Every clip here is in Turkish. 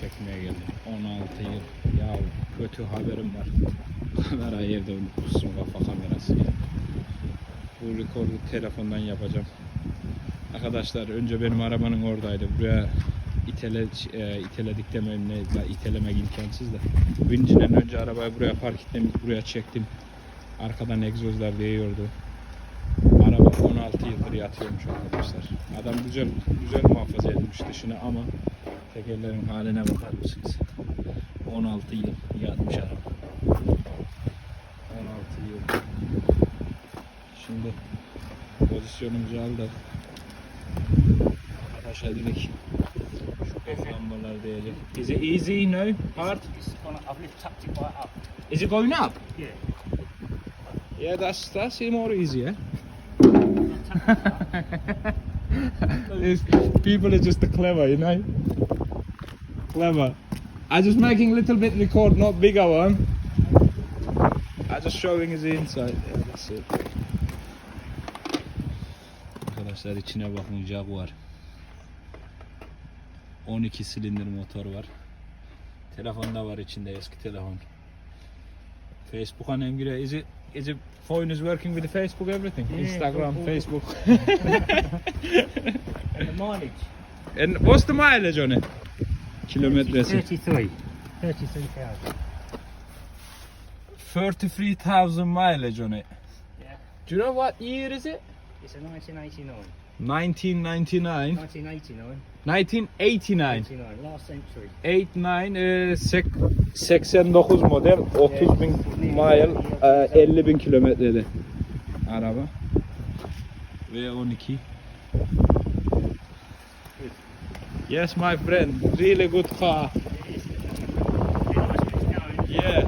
çekmeye geldim. 16 yıl. Ya kötü haberim var. Kamerayı evde unutmuşsun kafa kamerası. Bu rekordu telefondan yapacağım. Arkadaşlar önce benim arabanın oradaydı. Buraya itele, e, iteledik demem ne itelemek imkansız da. Vincinden önce arabayı buraya park ettim, buraya çektim. Arkadan egzozlar değiyordu. Araba 16 yıldır yatıyormuş arkadaşlar. Adam güzel güzel muhafaza etmiş dışını ama tekerlerin haline bakar mısınız? 16 yıl yatmış araba. 16 yıl. Şimdi pozisyonumuzu aldık. Arkadaşlar dedik şu lambalar diyecek. Is it easy no hard? It's gonna, I've lift tapped it right up. Is it going up? Yeah. Yeah, that's that's more easy, yeah. These people are just clever, you know. Clever. I just making little bit record, not bigger one. I just showing his inside. Yeah, that's it. Arkadaşlar içine bakın Jaguar. 12 silindir motor var. Telefonda var içinde eski telefon. Facebook'a nem giriyor. Is it is it phone is working with the Facebook everything? Yeah, Instagram, all- all- Facebook. And the mileage? And what's the mileage on it? Kilometresi. 33. 33,000. 33,000 mileage on it. Yeah. Do you know what year is it? It's a 1989. 1999. 1989. 1989. 89. Last century. 89 e, sek- 89 model 30 bin mile e, 50 bin kilometrede araba V12 Yes my friend. Really good car. Yeah.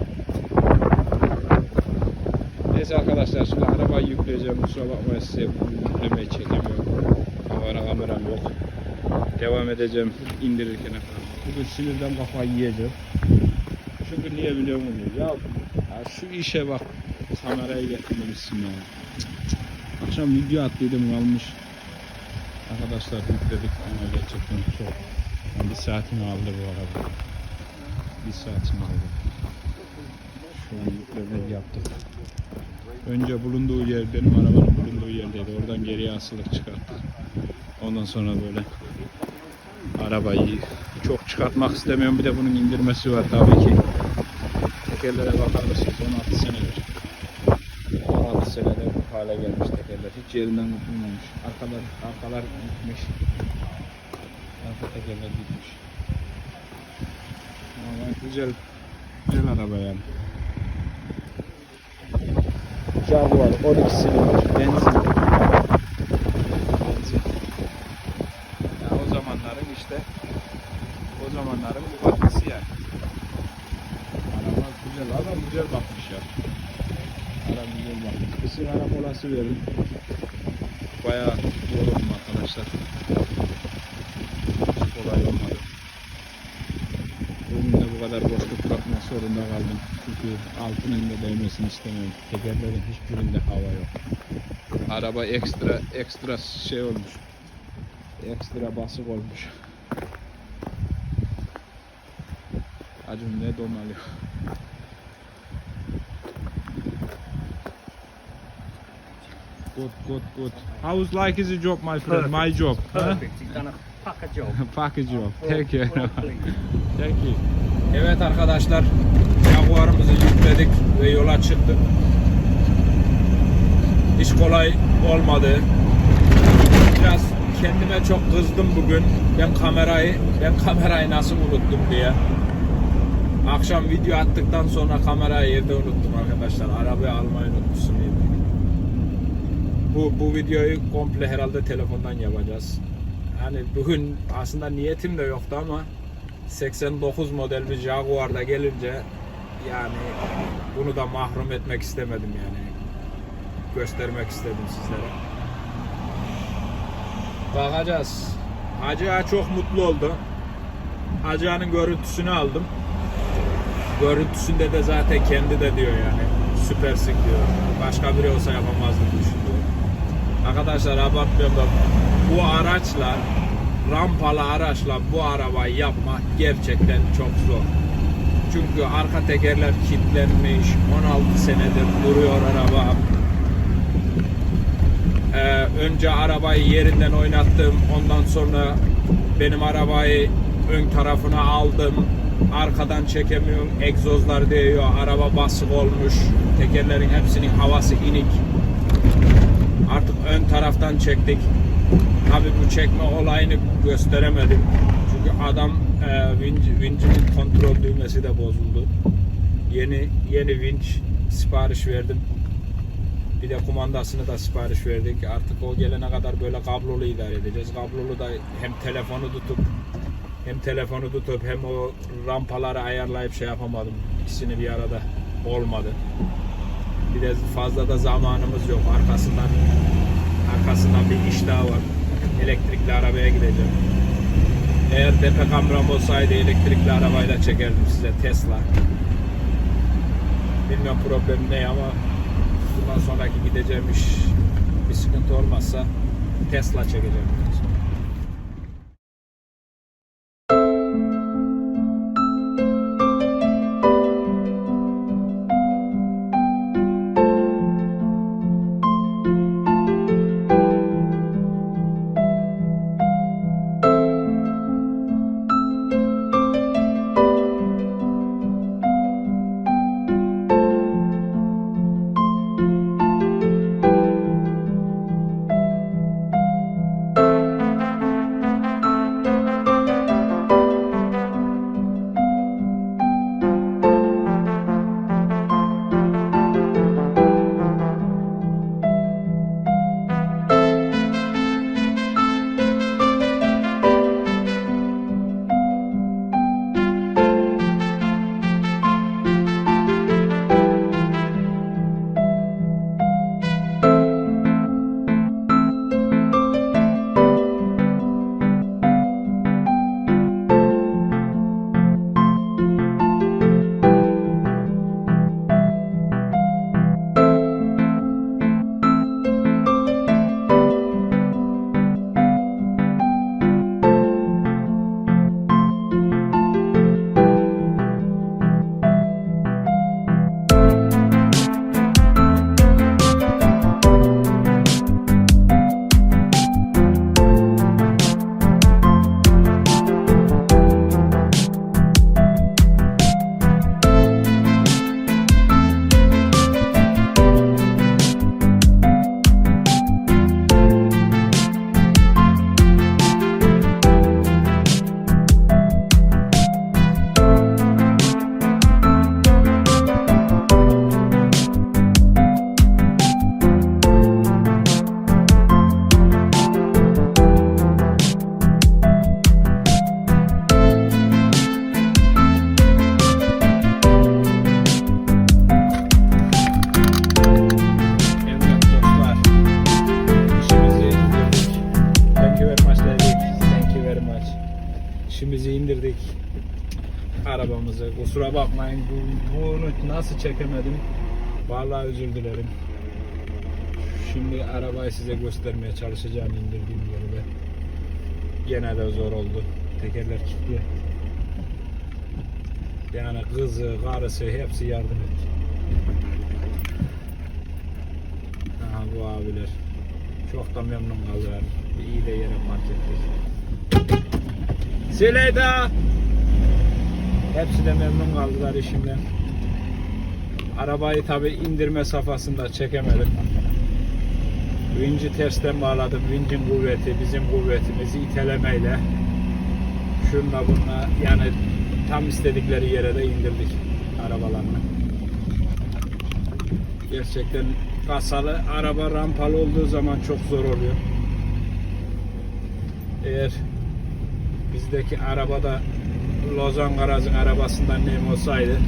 Neyse arkadaşlar şimdi arabayı yükleyeceğim. Kusura bakmayın size yüklemeyi çekemiyorum. Kamera kameram yok. Devam edeceğim indirirken falan bugün sinirden kafayı yiyeceğim. Çünkü niye biliyor musun? Ya, ya şu işe bak. Kamerayı getirmemişsin ya akşam video attıydım kalmış arkadaşlar yükledik ama gerçekten çok yani bir saatimi aldı bu araba bir saatimi aldı şu an yüklemeyi yaptık Önce bulunduğu yer benim arabanın bulunduğu yerdeydi. Oradan geriye asılık çıkarttık. Ondan sonra böyle arabayı çok çıkartmak istemiyorum. Bir de bunun indirmesi var tabii ki. Tekerlere bakar mısınız? 16 senedir. 16 senede bu hale gelmiş tekerler. Hiç yerinden tutulmamış. Arkalar, arkalar gitmiş. Arka tekerler gitmiş. Ama güzel, güzel araba yani. Jaguar 12 silindir benzin. Benzin. Ya o zamanların işte o zamanların Bugatti'si yani. Araba güzel, adam güzel bakmış ya. Araba güzel bakmış. Kısır ara molası verin. Bayağı yoruldum arkadaşlar. Kolay olmadı. Önümde bu kadar boşluk bırakmak zorunda kaldım. Çünkü altının da değmesini istemiyorum. Tekerlerin hiçbirinde hava yok. Araba ekstra ekstra şey olmuş. Ekstra basık olmuş. Acım ne domalıyor. Good, good, good. How's like is the job, my friend? Perfect. My job. huh? Perfect. He's done a pucker job. Package job. Thank you. Thank you. Evet arkadaşlar, Jaguar'ımızı yükledik ve yola çıktık. İş kolay olmadı. Biraz kendime çok kızdım bugün. Ben kamerayı, ben kamerayı nasıl unuttum diye. Akşam video attıktan sonra kamerayı evde unuttum arkadaşlar. Arabayı almayı unutmuşsun diye. Bu, bu videoyu komple herhalde telefondan yapacağız. Yani bugün aslında niyetim de yoktu ama 89 model bir Jaguar'da gelince yani bunu da mahrum etmek istemedim yani. Göstermek istedim sizlere. Bakacağız. Hacı çok mutlu oldu. Hacı görüntüsünü aldım. Görüntüsünde de zaten kendi de diyor yani. Süpersin diyor. Başka biri olsa yapamazdım. Arkadaşlar abartmıyorum bu araçla rampalı araçla bu arabayı yapmak gerçekten çok zor. Çünkü arka tekerler kilitlenmiş. 16 senedir duruyor araba. Ee, önce arabayı yerinden oynattım. Ondan sonra benim arabayı ön tarafına aldım. Arkadan çekemiyorum. Egzozlar değiyor. Araba basık olmuş. Tekerlerin hepsinin havası inik. Artık ön taraftan çektik. Tabii bu çekme olayını gösteremedim. Çünkü adam e, vinç, vincinin kontrol düğmesi de bozuldu. Yeni yeni vinç sipariş verdim. Bir de kumandasını da sipariş verdik. Artık o gelene kadar böyle kablolu idare edeceğiz. Kablolu da hem telefonu tutup hem telefonu tutup hem o rampaları ayarlayıp şey yapamadım. İkisini bir arada olmadı. Bir de fazla da zamanımız yok. Arkasından arkasından bir iş daha var. Elektrikli arabaya gideceğim. Eğer tepe kameram olsaydı elektrikli arabayla çekerdim size Tesla. Bilmem problem ne ama bundan sonraki gideceğim iş bir sıkıntı olmazsa Tesla çekeceğim. Kusura bakmayın. Bu, bunu nasıl çekemedim. Vallahi özür dilerim. Şimdi arabayı size göstermeye çalışacağım indirdiğim yolu. Gene de zor oldu. Tekerler kilitli. Yani kızı, karısı hepsi yardım etti. Aha bu abiler. Çok da memnun kaldılar. İyi de yere park ettik. Sileyda! Hepsi de memnun kaldılar işimden. Arabayı tabi indirme safhasında çekemedim. Vinci tersten bağladım. Vincin kuvveti, bizim kuvvetimizi itelemeyle şunla bununla yani tam istedikleri yere de indirdik arabalarını. Gerçekten kasalı araba rampalı olduğu zaman çok zor oluyor. Eğer bizdeki arabada Lozan Garaz'ın arabasından neyim olsaydı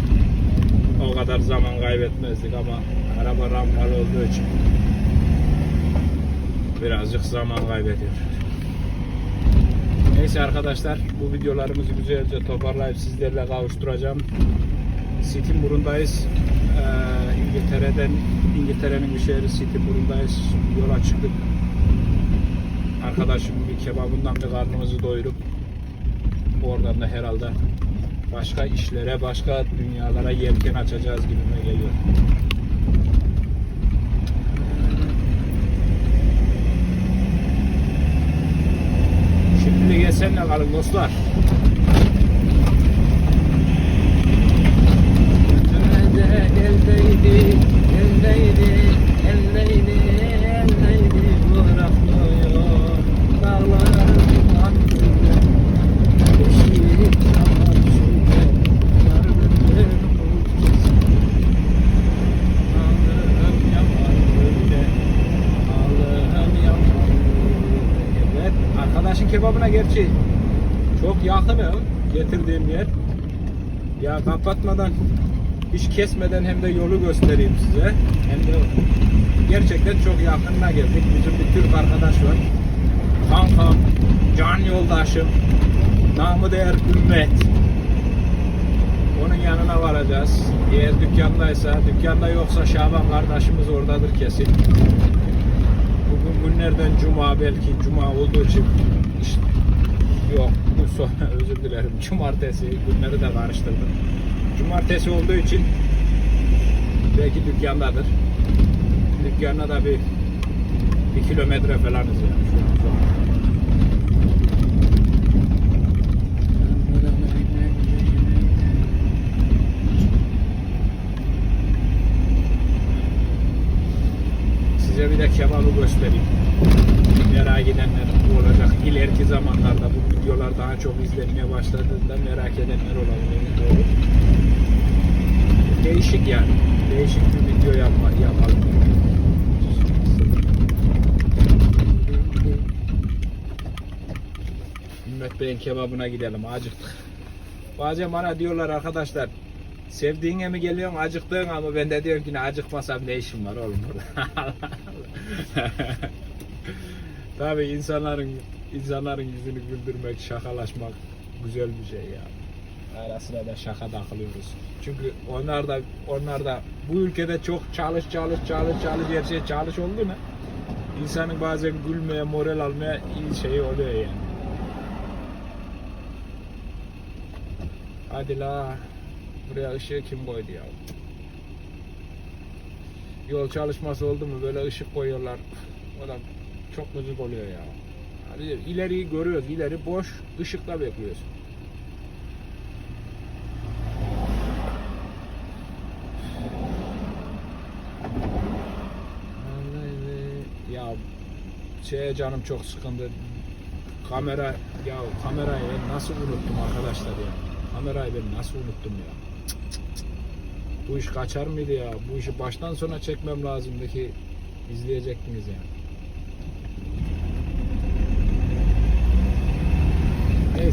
o kadar zaman kaybetmezdik ama araba rampalı olduğu için birazcık zaman kaybediyor. Neyse arkadaşlar bu videolarımızı güzelce toparlayıp sizlerle kavuşturacağım. Sittingbourne'dayız. Ee, İngiltere'den İngiltere'nin bir şehri Sittingbourne'dayız. Yola çıktık. arkadaşımın bir kebabından bir karnımızı doyurup oradan da herhalde başka işlere, başka dünyalara yelken açacağız gibime geliyor. Şimdilik esenle kalın dostlar. Gerçi çok yakın ya getirdiğim yer. Ya kapatmadan hiç kesmeden hem de yolu göstereyim size. Hem de gerçekten çok yakınına geldik. Bizim bir Türk arkadaş var. Kankam, can yoldaşım, namı değer ümmet. Onun yanına varacağız. Eğer dükkandaysa, dükkanda yoksa Şaban kardeşimiz oradadır kesin. Bugün günlerden cuma belki cuma olduğu için işte yok bu son özür dilerim cumartesi günleri de karıştırdım. Cumartesi olduğu için belki dükkandadır. Dükkana da bir bir kilometre falanız yani. Size bir de kebabı göstereyim. Merak edenler olacak. İleriki zamanlarda bu videolar daha çok izlenmeye başladığında merak edenler olabilir. Doğru. Değişik yani. Değişik bir video yapma, yapalım. Ümmet Bey'in kebabına gidelim. Acıktık. Bazen bana diyorlar arkadaşlar sevdiğine mi geliyorsun acıktığın ama ben de diyorum ki acıkmasam ne işim var oğlum burada. Tabii insanların insanların yüzünü güldürmek, şakalaşmak güzel bir şey ya. Ara sıra da şaka takılıyoruz. Çünkü onlar da onlar da bu ülkede çok çalış çalış çalış çalış her şey çalış oldu mu? İnsanın bazen gülmeye, moral almaya iyi şey oluyor yani. Hadi la. Buraya ışığı kim koydu ya? Yol çalışması oldu mu böyle ışık koyuyorlar. O da çok gıcık oluyor ya. Hadi ileriyi görüyoruz. ileri boş ışıkla bekliyoruz. Ya şey canım çok sıkındı. Kamera ya kamerayı ben nasıl unuttum arkadaşlar ya. Kamerayı ben nasıl unuttum ya. Cık, cık, cık. Bu iş kaçar mıydı ya? Bu işi baştan sona çekmem lazımdı ki izleyecektiniz yani.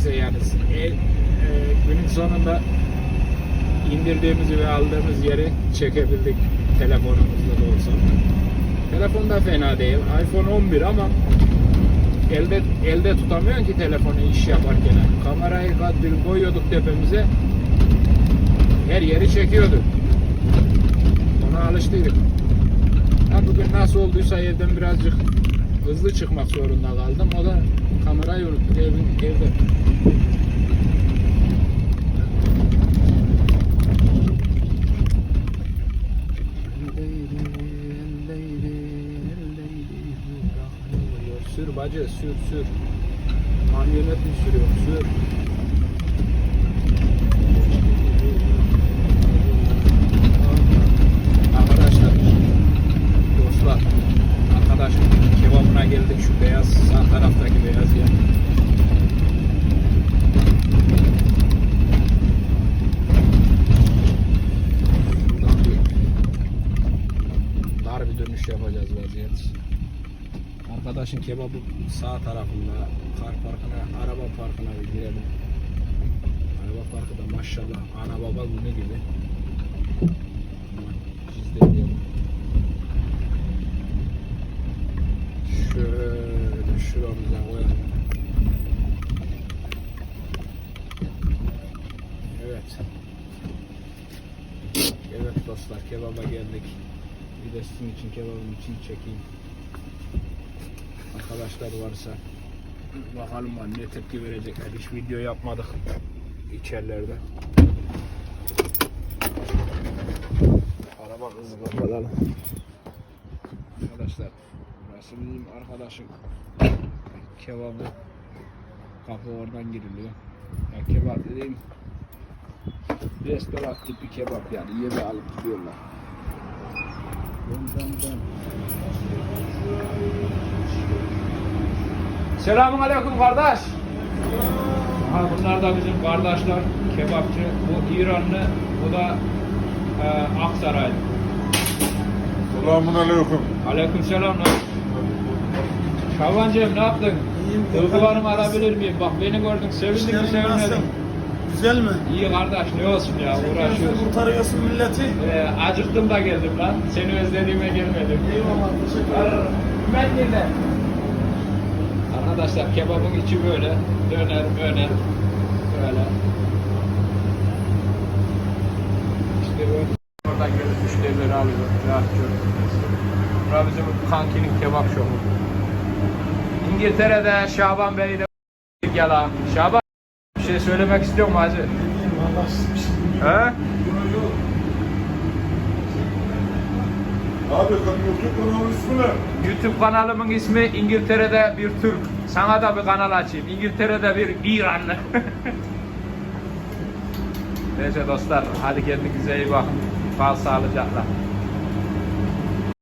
Neyse yani e, e, günün sonunda indirdiğimizi ve aldığımız yeri çekebildik telefonumuzla da olsa. Telefon da fena değil. iPhone 11 ama elde elde tutamıyorsun ki telefonu iş yaparken. Kamerayı kadbil koyuyorduk tepemize. Her yeri çekiyordu. Ona alıştıydık. Ha bugün nasıl olduysa evden birazcık hızlı çıkmak zorunda kaldım. O da kamerayı unuttuk evin, evde. Sür bacı sür sür. Kamyonet mi sürüyor? Sür. Arkadaşlar, dostlar, arkadaşım kebabına geldik şu beyaz sağ taraftaki beyaz yer. Buradan bir dar bir dönüş yapacağız vaziyet. Arkadaşın kebabı sağ tarafında kar parkına, araba parkına bir girelim. Araba parkı da maşallah ana baba günü gibi. Biz de. Şöyle şuramıza koyalım. Evet. Evet dostlar kebaba geldik. Bir de sizin için kebabın için çekeyim. Arkadaşlar varsa bakalım ne tepki verecekler. Hiç video yapmadık içerilerde. Araba hızlı kapatalım. Arkadaşlar burası bizim arkadaşım kebabı kapı oradan giriliyor. Ya kebap dediğim restoran tipi kebap yani yemeği alıp gidiyorlar. Dön dön dön. Selamun aleyküm kardeş. Aha, bunlar da bizim kardeşler. Kebapçı. Bu İranlı. Bu da e, Aksaray. Selamun aleyküm. Aleyküm selam lan. Şabancığım ne yaptın? İyiyim, Duygularımı alabilir miyim? Bak beni gördün sevindin mi sevinmedin? Güzel mi? İyi kardeş ne olsun ya uğraşıyoruz. Kurtarıyorsun milleti. Ee, acıktım da geldim lan. Seni özlediğime gelmedim. Eyvallah teşekkür ederim. Ben yine. Arkadaşlar kebabın içi böyle. Döner döner. Böyle. İşte böyle. Oradan gelip müşterileri alıyor. Rahat Burası bizim kankinin kebap şovu. İngiltere'de Şaban Bey'i de gel ha. Şaban bir şey söylemek istiyor mu hacı? Eyvallah. He? Abi YouTube kanalın ismi ne? YouTube kanalımın ismi İngiltere'de bir Türk. Sana da bir kanal açayım. İngiltere'de bir İranlı. Neyse dostlar hadi kendinize iyi bakın. Kal sağlıcakla.